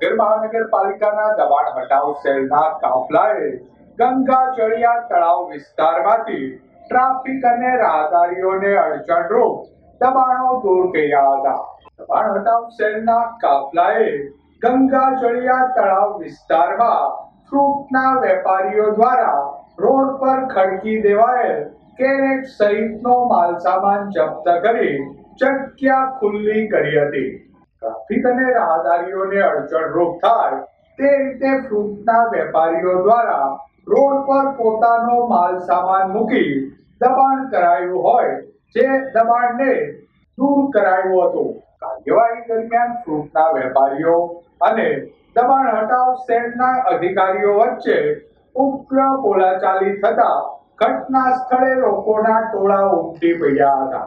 નગર મહાનગરપાલિકાના દબાણ હટાવ સેલના કાફલાએ ગંગા ચળિયા તળાવ વિસ્તારમાંથી ટ્રાફિક અને રાહદારીઓને અડચણરૂપ દબાણો દૂર કર્યા હતા. દબાણ હટાવ સેલના કાફલાએ ગંગા ચળિયા તળાવ વિસ્તારમાં ફ્રૂટના વેપારીઓ દ્વારા રોડ પર ખડકી દેવાયેલ કેરેટ સહિતનો માલસામાન જપ્ત કરી જગ્યા ખુલ્લી કરી હતી. ટ્રાફિક અને રાહદારીઓને અડચણરૂપ થાય તે રીતે ફ્રૂટના વેપારીઓ દ્વારા રોડ પર પોતાનો માલ સામાન મૂકી દબાણ કરાયું હોય, જે દબાણને દૂર કરાયું હતું. કાર્યવાહી દરમિયાન ફ્રૂટના વેપારીઓ અને દબાણ હટાવ સેલના અધિકારીઓ વચ્ચે ઉગ્ર બોલાચાલી થતા ઘટના સ્થળે લોકોના ટોળા ઉમટી પડ્યા હતા.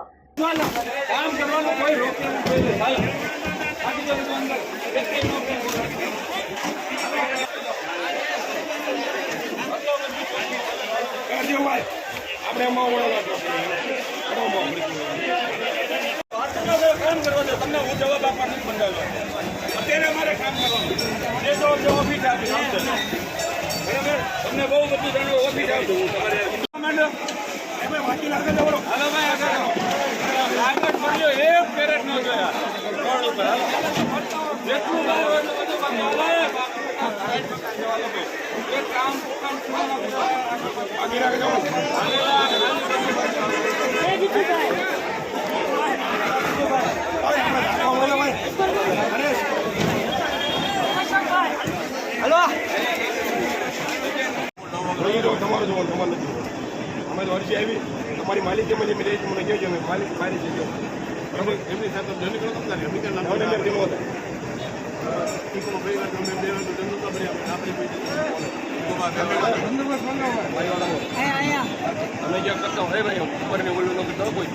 આપણે એમાં કરવા દો તમને હું જવાબ આપવા નથી બંધાવ્યો અત્યારે અમારે કામ કરવાનું જે જવાબ જો ઓફિસ તમને બહુ બધું જાણવું ઓફિસ આવજો તમારે માંડો એમાં વાંચી લાગે તો બરો હાલો ભાઈ આગળ આગળ એક નો જોયા રોડ ઉપર હાલો જેટલું હોય એટલું બધું બાકી હલાય અરજી આવી તમારી માલિક છે મેં મને કહેજો માલિક, મારી છે બરાબર? એમની સાથે જર્ની કરો તમને મને એમની તો બરી આપણે અમે જ્યાં કરતા હોય ભાઈ ઉપર ને ઓલું ન હોય કોઈ